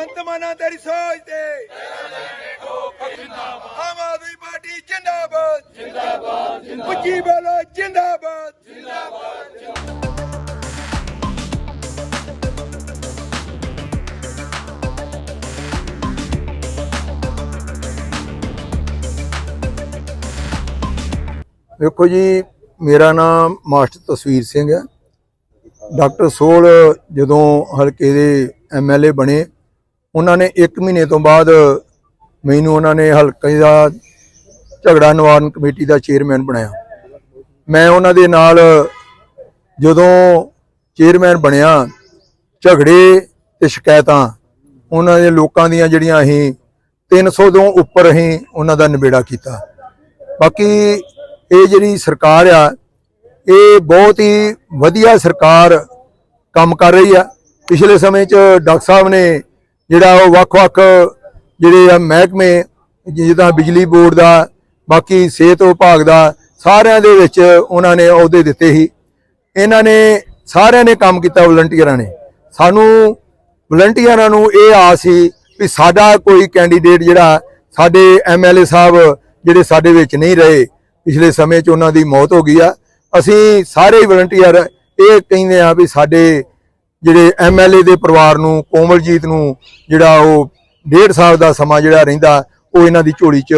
ਭਗਵੰਤ ਮਾਨਾ ਤੇਰੀ ਸੋਚ ਤੇ। ਆਮ ਆਦਮੀ ਪਾਰਟੀ ਜਿੰਦਾਬਾਦ। ਜਿੰਦਾਬਾਦ ਉੱਚੀ ਬੋਲੋ, ਜਿੰਦਾਬਾਦ। ਵੇਖੋ ਜੀ, ਮੇਰਾ ਨਾਮ ਮਾਸਟਰ ਤਸਵੀਰ ਸਿੰਘ ਹੈ। ਡਾਕਟਰ ਸੋਲ ਜਦੋਂ ਹਲਕੇ ਦੇ ਐਮਐਲਏ ਬਣੇ ਉਹਨਾਂ ਨੇ 1 ਮਹੀਨੇ ਤੋਂ ਬਾਅਦ ਮੈਨੂੰ ਉਹਨਾਂ ਨੇ ਹਲਕੇ ਦਾ ਝਗੜਾ ਨਿਵਾਰਨ ਕਮੇਟੀ ਦਾ ਚੇਅਰਮੈਨ ਬਣਾਇਆ। ਮੈਂ ਉਹਨਾਂ ਦੇ ਨਾਲ ਜਦੋਂ ਚੇਅਰਮੈਨ ਬਣਿਆ, ਝਗੜੇ ਤੇ ਸ਼ਿਕਾਇਤਾਂ, ਉਹਨਾਂ ਦੇ ਲੋਕਾਂ ਦੀਆਂ ਜਿਹੜੀਆਂ ਅਸੀਂ 300 ਤੋਂ ਉੱਪਰ ਅਸੀਂ ਉਹਨਾਂ ਦਾ ਨਿਬੇੜਾ ਕੀਤਾ। ਬਾਕੀ ਇਹ ਜਿਹੜੀ ਸਰਕਾਰ ਆ, ਇਹ ਬਹੁਤ ਹੀ ਵਧੀਆ ਸਰਕਾਰ ਕੰਮ ਕਰ ਰਹੀ ਆ। ਪਿਛਲੇ ਸਮੇਂ 'ਚ ਡਾਕਟਰ ਸਾਹਿਬ ਨੇ ਜਿਹੜਾ ਉਹ ਵੱਖ-ਵੱਖ ਜਿਹੜੇ ਆ ਮਹਿਕਮੇ, ਜਿੱਦਾਂ ਬਿਜਲੀ ਬੋਰਡ ਦਾ, ਬਾਕੀ ਸਿਹਤ ਵਿਭਾਗ ਦਾ, ਸਾਰਿਆਂ ਦੇ ਵਿੱਚ ਉਹਨਾਂ ਨੇ ਅਹੁਦੇ ਦਿੱਤੇ ਸੀ। ਇਹਨਾਂ ਨੇ, ਸਾਰਿਆਂ ਨੇ ਕੰਮ ਕੀਤਾ ਵਲੰਟੀਅਰਾਂ ਨੇ। ਸਾਨੂੰ ਵਲੰਟੀਅਰਾਂ ਨੂੰ ਇਹ ਆਸ ਸੀ ਵੀ ਸਾਡਾ ਕੋਈ ਕੈਂਡੀਡੇਟ ਜਿਹੜਾ ਸਾਡੇ ਐਮਐਲਏ ਸਾਹਿਬ ਜਿਹੜੇ ਸਾਡੇ ਵਿੱਚ ਨਹੀਂ ਰਹੇ, ਪਿਛਲੇ ਸਮੇਂ 'ਚ ਉਹਨਾਂ ਦੀ ਮੌਤ ਹੋ ਗਈ ਆ। ਅਸੀਂ ਸਾਰੇ ਵਲੰਟੀਅਰ ਇਹ ਕਹਿੰਦੇ ਆ ਵੀ ਸਾਡੇ ਜਿਹੜੇ ਐਮਐਲਏ ਦੇ ਪਰਿਵਾਰ ਨੂੰ, ਕੋਮਲਜੀਤ ਨੂੰ, ਜਿਹੜਾ ਉਹ ਡੇਢ ਸਾਲ ਦਾ ਸਮਾਂ ਜਿਹੜਾ ਰਹਿੰਦਾ, ਉਹ ਇਹਨਾਂ ਦੀ ਝੋਲੀ 'ਚ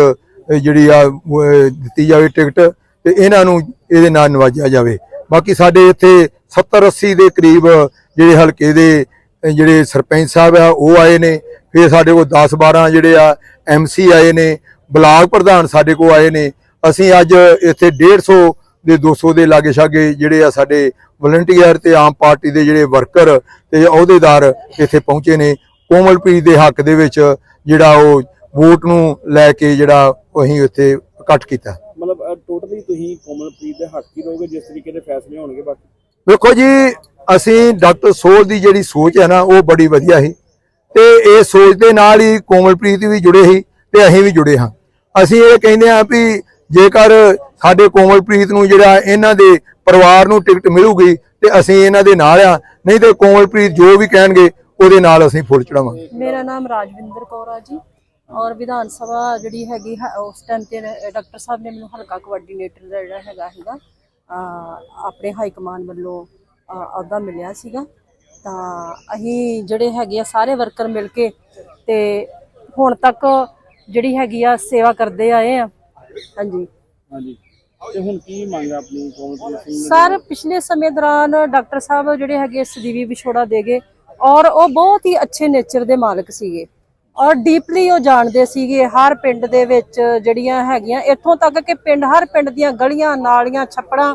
ਜਿਹੜੀ ਆ ਦਿੱਤੀ ਜਾਵੇ ਟਿਕਟ ਤੇ ਇਹਨਾਂ ਨੂੰ ਇਹਦੇ ਨਾਲ ਨਵਾਜਿਆ ਜਾਵੇ। ਬਾਕੀ ਸਾਡੇ ਇੱਥੇ 70 80 ਦੇ ਕਰੀਬ ਜਿਹੜੇ ਹਲਕੇ ਦੇ ਜਿਹੜੇ ਸਰਪੰਚ ਸਾਹਿਬ ਆ, ਉਹ ਆਏ ਨੇ। ਫਿਰ ਸਾਡੇ ਕੋਲ 10 12 ਜਿਹੜੇ ਆ ਐਮਸੀ ਆਏ ਨੇ। ਬਲਾਕ ਪ੍ਰਧਾਨ ਸਾਡੇ ਕੋਲ ਆਏ ਨੇ। ਅਸੀਂ ਅੱਜ ਇੱਥੇ 150 ਦੇ 200 ਦੇ ਲਾਗੇ ਛਾਗੇ ਜਿਹੜੇ ਆ ਸਾਡੇ ਵਲੰਟੀਅਰ ਤੇ ਆਮ ਪਾਰਟੀ ਦੇ ਜਿਹੜੇ ਵਰਕਰ ਤੇ ਅਹੁਦੇਦਾਰ ਇੱਥੇ ਪਹੁੰਚੇ ਨੇ ਕੋਮਲਪ੍ਰੀਤ ਦੇ ਹੱਕ ਦੇ ਵਿੱਚ ਜਿਹੜਾ ਉਹ ਵੋਟ ਨੂੰ ਲੈ ਕੇ ਜਿਹੜਾ ਅਸੀਂ ਇੱਥੇ ਇਕੱਠ ਕੀਤਾ। ਮਤਲਬ ਟੋਟਲੀ ਤੁਸੀਂ ਕੋਮਲਪ੍ਰੀਤ ਦੇ ਹੱਕ ਹੀ ਰਹੋਗੇ ਜਿਸ ਤਰੀਕੇ ਦੇ ਫੈਸਲੇ ਹੋਣਗੇ ਬਾਕੀ? ਵੇਖੋ ਜੀ ਅਸੀਂ ਡਾਕਟਰ ਸੋਲ ਦੀ ਜਿਹੜੀ ਸੋਚ ਹੈ ਨਾ ਉਹ ਬੜੀ ਵਧੀਆ ਸੀ। ਤੇ ਇਹ ਸੋਚ ਦੇ ਨਾਲ ਹੀ ਕੋਮਲਪ੍ਰੀਤ ਵੀ ਜੁੜੇ ਸੀ ਤੇ ਅਸੀਂ ਵੀ ਜੁੜੇ ਹਾਂ। ਅਸੀਂ ਇਹ ਕਹਿੰਦੇ ਹਾਂ ਵੀ ਜੇਕਰ ਸਾਡੇ ਕੋਮਲਪ੍ਰੀਤ ਨੂੰ ਜਿਹੜਾ ਇਹਨਾਂ ਦੇ ਪਰਿਵਾਰ ਨੂੰ ਟਿਕਟ ਮਿਲੂਗੀ ਤੇ ਅਸੀਂ ਇਹਨਾਂ ਦੇ ਨਾਲ ਆ। ਨਹੀਂ ਤੇ ਕੋਮਲਪ੍ਰੀਤ ਜੋ ਵੀ ਕਹਿਣਗੇ ਉਹਦੇ ਨਾਲ ਅਸੀਂ ਫੁੱਲ ਚੜਾਵਾਂਗੇ। ਮੇਰਾ ਨਾਮ ਰਾਜਵਿੰਦਰ ਕੌਰ ਆ ਜੀ। ਔਰ ਵਿਧਾਨ ਸਭਾ ਜਿਹੜੀ ਹੈਗੀ ਹੈ, ਉਸ ਟਾਈਮ ਤੇ ਡਾਕਟਰ ਸਾਹਿਬ ਨੇ ਮੈਨੂੰ ਹਲਕਾ ਕੋਆਰਡੀਨੇਟਰ ਦਾ ਜਿਹੜਾ ਹੈਗਾ ਹੈਗਾ ਆਪਣੇ ਹਾਈ ਕਮਾਂਡ ਵੱਲੋਂ ਅਹ, ਅਹੁਦਾ ਮਿਲਿਆ ਸੀਗਾ। ਤਾਂ ਅਸੀਂ ਜਿਹੜੇ ਹੈਗੇ ਆ ਸਾਰੇ ਵਰਕਰ ਮਿਲ ਕੇ ਤੇ ਹੁਣ ਤੱਕ ਜਿਹੜੀ ਹੈਗੀ ਆ ਸੇਵਾ ਕਰਦੇ ਆਏ ਆ। ਹਾਂਜੀ। ਹਾਂਜੀ। ਤੇ ਹੁਣ ਕੀ ਮੰਗ ਆ ਆਪਣੀ ਕੋਮਲਪ੍ਰੀਤ ਸਿੰਘ ਸਰ, ਪਿਛਲੇ ਸਮੇਂ ਦੌਰਾਨ ਡਾਕਟਰ ਸਾਹਿਬ ਜਿਹੜੇ ਹੈਗੇ ਸਦੀਵੀ ਵਿਛੋੜਾ ਦੇ ਗਏ ਔਰ ਉਹ ਬਹੁਤ ਹੀ ਅੱਛੇ ਨੇਚਰ ਦੇ ਮਾਲਕ ਸੀਗੇ ਔਰ ਡੀਪਲੀ ਉਹ ਜਾਣਦੇ ਸੀਗੇ ਹਰ ਪਿੰਡ ਦੇ ਵਿੱਚ ਜਿਹੜੀਆਂ ਹੈਗੀਆਂ, ਇੱਥੋਂ ਤੱਕ ਕਿ ਪਿੰਡ, ਹਰ ਪਿੰਡ ਦੀਆਂ ਗਲੀਆਂ, ਨਾਲੀਆਂ, ਛੱਪੜਾਂ,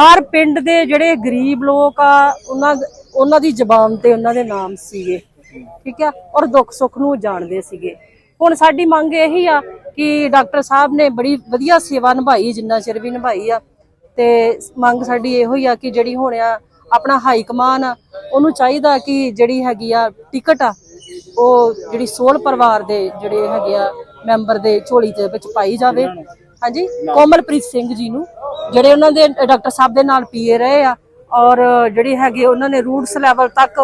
ਹਰ ਪਿੰਡ ਦੇ ਜਿਹੜੇ ਗਰੀਬ ਲੋਕ ਆ, ਉਹਨਾਂ ਉਹਨਾਂ ਦੀ ਜ਼ਬਾਨ ਤੇ ਉਹਨਾਂ ਦੇ ਨਾਮ ਸੀਗੇ। ਠੀਕ ਆ? ਔਰ ਦੁੱਖ ਸੁੱਖ ਨੂੰ ਜਾਣਦੇ ਸੀਗੇ। ਹੁਣ ਸਾਡੀ ਮੰਗ ਇਹੀ ਆ ਕਿ ਡਾਕਟਰ ਸਾਹਿਬ ਨੇ ਬੜੀ ਵਧੀਆ ਸੇਵਾ ਨਿਭਾਈ, ਜਿੰਨਾ ਚਿਰ ਵੀ ਨਿਭਾਈ ਆ। ਤੇ ਮੰਗ ਸਾਡੀ ਇਹੋ ਹੀ ਆ ਕਿ ਜਿਹੜੀ ਹੁਣ ਆ, ਆਪਣਾ ਹਾਈ ਕਮਾਨ ਆ, ਉਹਨੂੰ ਚਾਹੀਦਾ ਕਿ ਜਿਹੜੀ ਹੈਗੀ ਆ ਟਿਕਟ ਆ, ਉਹ ਜਿਹੜੀ ਸੋਲ ਪਰਿਵਾਰ ਦੇ ਜਿਹੜੇ ਹੈਗੇ ਆ ਮੈਂਬਰ ਦੇ ਝੋਲੀ ਦੇ ਵਿੱਚ ਪਾਈ ਜਾਵੇ। ਹਾਂਜੀ? ਕੋਮਲਪ੍ਰੀਤ ਸਿੰਘ ਜੀ ਨੂੰ, ਜਿਹੜੇ ਉਹਨਾਂ ਦੇ, ਡਾਕਟਰ ਸਾਹਿਬ ਦੇ ਨਾਲ ਪੀਏ ਰਹੇ ਆ, ਔਰ ਜਿਹੜੀ ਹੈਗੇ ਉਹਨਾਂ ਨੇ ਰੂਟਸ ਲੈਵਲ ਤੱਕ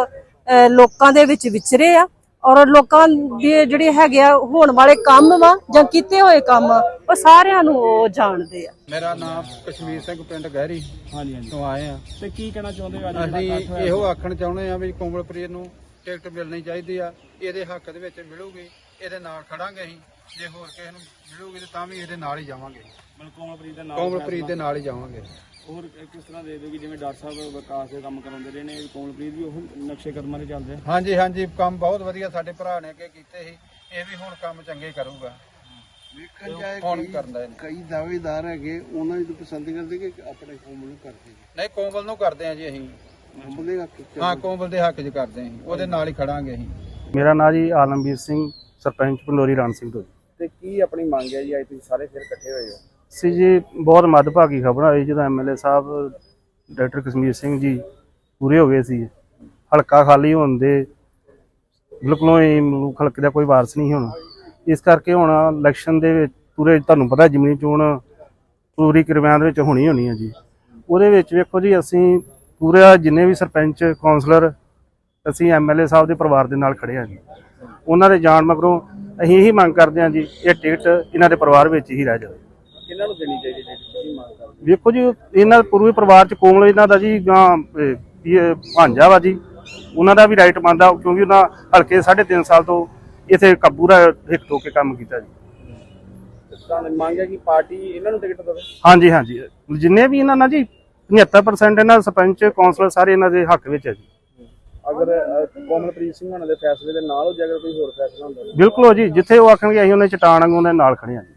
ਲੋਕਾਂ ਦੇ ਵਿੱਚ ਵਿਚਰੇ ਆ। ਔਰ ਲੋਕਾਂ ਦੇ ਜਿਹੜੇ ਹੈਗੇ ਆ ਹੋਣ ਵਾਲੇ ਕੰਮ ਵਾ ਜਾਂ ਕੀਤੇ ਹੋਏ ਕੰਮ ਉਹ ਸਾਰਿਆਂ ਨੂੰ ਉਹ ਜਾਣਦੇ ਆ। ਮੇਰਾ ਨਾਮ ਕਸ਼ਮੀਰ ਸਿੰਘ ਪਿੰਡ ਗਹਿਰੀ ਹਾਂਜੀ ਹਾਂਜੀ। ਤੋਂ ਆਏ ਆ। ਤੇ ਕੀ ਕਹਿਣਾ ਚਾਹੁੰਦੇ ਹੋ ਅੱਜ ਅਸੀਂ? ਇਹੋ ਆਖਣ ਚਾਹੁੰਦੇ ਆ ਵੀ ਕੋਮਲਪ੍ਰੀਤ ਨੂੰ ਟਿਕਟ ਮਿਲਣੀ ਚਾਹੀਦੀ ਆ ਇਹਦੇ ਹੱਕ ਦੇ ਵਿੱਚ ਮਿਲੂਗੀ। ਇਹਦੇ ਨਾਲ ਖੜਾਂਗੇ ਅਸੀਂ ਜੇ ਹੋਰ ਕਿਸੇ ਨੂੰ ਮਿਲੂਗੀ ਤੇ ਤਾਂ ਵੀ ਇਹਦੇ ਨਾਲ ਹੀ ਜਾਵਾਂਗੇ। ਮਤਲਬ ਕੋਮਲਪ੍ਰੀਤ ਦੇ ਨਾਲ ਕੋਮਲਪ੍ਰੀਤ ਦੇ ਨਾਲ ਹੀ ਜਾਵਾਂਗੇ। ਹੋਰ ਕਿਸ ਤਰ੍ਹਾਂ ਦੇ ਕਿ ਜਿਵੇਂ ਡਾਕਟਰ ਸਾਹਿਬ ਵਿਕਾਸ ਦੇ ਕੰਮ ਕਰਾਉਂਦੇ ਰਹੇ ਨੇ ਕੋਮਲਪ੍ਰੀਤ ਵੀ ਉਹ ਨਕਸ਼ੇ ਕਦਮਾਂ ਤੇ ਚੱਲਦੇ ਹਾਂਜੀ ਹਾਂਜੀ ਕੰਮ ਬਹੁਤ ਵਧੀਆ ਸਾਡੇ ਭਰਾ ਨੇ ਅੱਗੇ ਕੀਤੇ ਸੀ ਇਹ ਵੀ ਹੁਣ ਕੰਮ ਚੰਗੇ ਕਰੂਗਾ। ਵੇਖਣ ਜਾਏ ਹੁਣ ਕਈ- ਕਰਦਾ ਇਹਨੇ। ਕਈ ਦਾਅਵੇਦਾਰ ਹੈਗੇ ਉਹਨਾਂ ਦੀ ਪਸੰਦ ਕਰਦੇ ਕਿ ਆਪਣੇ ਕੋਮਲ ਨੂੰ ਕਰਦੇ ਨਹੀਂ ਕੋਮਲ ਨੂੰ ਕਰਦੇ ਆ ਜੀ ਅਸੀਂ। ਕੋਮਲ ਦੇ ਹੱਕ ਹਾਂ ਕੋਮਲ ਦੇ ਹੱਕ 'ਚ ਕਰਦੇ ਆ ਅਸੀਂ ਉਹਦੇ ਨਾਲ ਹੀ ਖੜਾਂਗੇ ਅਸੀਂ। ਮੇਰਾ ਨਾਂ ਜੀ ਆਲਮਵੀਰ ਸਿੰਘ ਸਰਪੰਚ ਪੰਡੋਰੀ ਰਾਮ ਸਿੰਘ ਤੋਂ ਜੀ। ਤੇ ਕੀ ਆਪਣੀ ਮੰਗ ਹੈ ਜੀ? ਅੱਜ ਤੁਸੀਂ ਸਾਰੇ ਫਿਰ ਇਕੱਠੇ ਹੋਏ ਹੋ। ਸੀ ਜੀ ਬਹੁਤ ਮੱਦਭਾਗੀ ਖਬਰ ਹੋਈ ਜਦੋਂ ਐਮਐਲਏ ਸਾਹਿਬ ਡਾਕਟਰ ਕਸ਼ਮੀਰ ਸਿੰਘ ਜੀ ਪੂਰੇ ਹੋ ਗਏ ਸੀ। ਹਲਕਾ ਖਾਲੀ ਹੋਣ ਦੇ ਬਿਲਕੁਲ ਹੀ ਮਲੂਕ ਹਲਕੇ ਦਾ ਕੋਈ ਵਾਰਸ ਨਹੀਂ ਹੁਣ। ਇਸ ਕਰਕੇ ਹੁਣ ਇਲੈਕਸ਼ਨ ਦੇ ਵਿੱਚ ਪੂਰੇ ਤੁਹਾਨੂੰ ਪਤਾ ਜ਼ਮੀਨੀ ਚੋਣ ਪੂਰੀ ਦੇ ਵਿੱਚ ਹੋਣੀ ਹੋਣੀ ਹੈ ਜੀ। ਉਹਦੇ ਵਿੱਚ ਵੇਖੋ ਜੀ ਅਸੀਂ ਪੂਰਾ ਜਿੰਨੇ ਵੀ ਸਰਪੰਚ ਕਾਉਂਸਲਰ ਅਸੀਂ ਐਮਐਲਏ ਸਾਹਿਬ ਦੇ ਪਰਿਵਾਰ ਦੇ ਨਾਲ ਖੜੇ ਹਾਂ ਜੀ। ਉਹਨਾਂ ਦੇ ਜਾਣ ਮਗਰੋਂ ਅਸੀਂ ਇਹੀ ਮੰਗ ਕਰਦੇ ਹਾਂ ਜੀ ਇਹ ਟਿਕਟ ਇਹਨਾਂ ਦੇ ਪਰਿਵਾਰ ਵਿੱਚ ਹੀ ਰਹਿ ਜਾਵੇ। ਕਿਹਨਾਂ ਨੂੰ ਦੇਣੀ ਚਾਹੀਦੀ ਜਿਹੜੀ ਤੁਸੀਂ ਮੰਗ ਕਰਦੇ ਵੇਖੋ ਜੀ ਇਹਨਾਂ ਦੇ ਪੂਰੇ ਪਰਿਵਾਰ ਚ ਕੋਮਲ ਇਹਨਾਂ ਦਾ ਜੀ ਭਾਂਜਾ ਵਾ ਜੀ ਉਹਨਾਂ ਦਾ ਵੀ ਰਾਈਟ ਮੰਨਦਾ ਕਿਉਂਕਿ ਉਹਨਾਂ ਹਲਕੇ 3.5 ਸਾਲ ਤੋਂ ਇੱਥੇ ਕਬੂਰਾ ਹਿੱਕ ਤੋਂ ਕੇ ਕੰਮ ਕੀਤਾ ਜੀ। ਤਾਂ ਮੰਗ ਹੈ ਕਿ ਪਾਰਟੀ ਇਹਨਾਂ ਨੂੰ ਟਿਕਟ ਦੇਵੇ। ਹਾਂਜੀ ਹਾਂਜੀ। ਜਿੰਨੇ ਵੀ ਇਹਨਾਂ ਨਾਲ ਜੀ 75% ਇਹਨਾਂ ਸਰਪੰਚ ਕੌਂਸਲਰ ਸਾਰੇ ਇਹਨਾਂ ਦੇ ਹੱਕ ਵਿੱਚ ਹੈ ਜੀ। ਅਗਰ ਅ, ਕੋਮਲਪ੍ਰੀਤ ਸਿੰਘ ਹੋਣਾ ਦੇ ਫੈਸਲੇ ਦੇ ਨਾਲ ਹੋ ਜੇ ਅਗਰ ਕੋਈ ਹੋਰ ਫੈਸਲਾ ਹੁੰਦਾ? ਬਿਲਕੁਲ ਜੀ ਜਿੱਥੇ ਉਹ ਆਖਣਗੇ ਅਸੀਂ ਉਹਨੇ ਚਟਾਨ ਵਾਂਗੂ ਉਹਨਾਂ ਦੇ ਨਾਲ ਖੜੇ ਹਾਂ ਜੀ।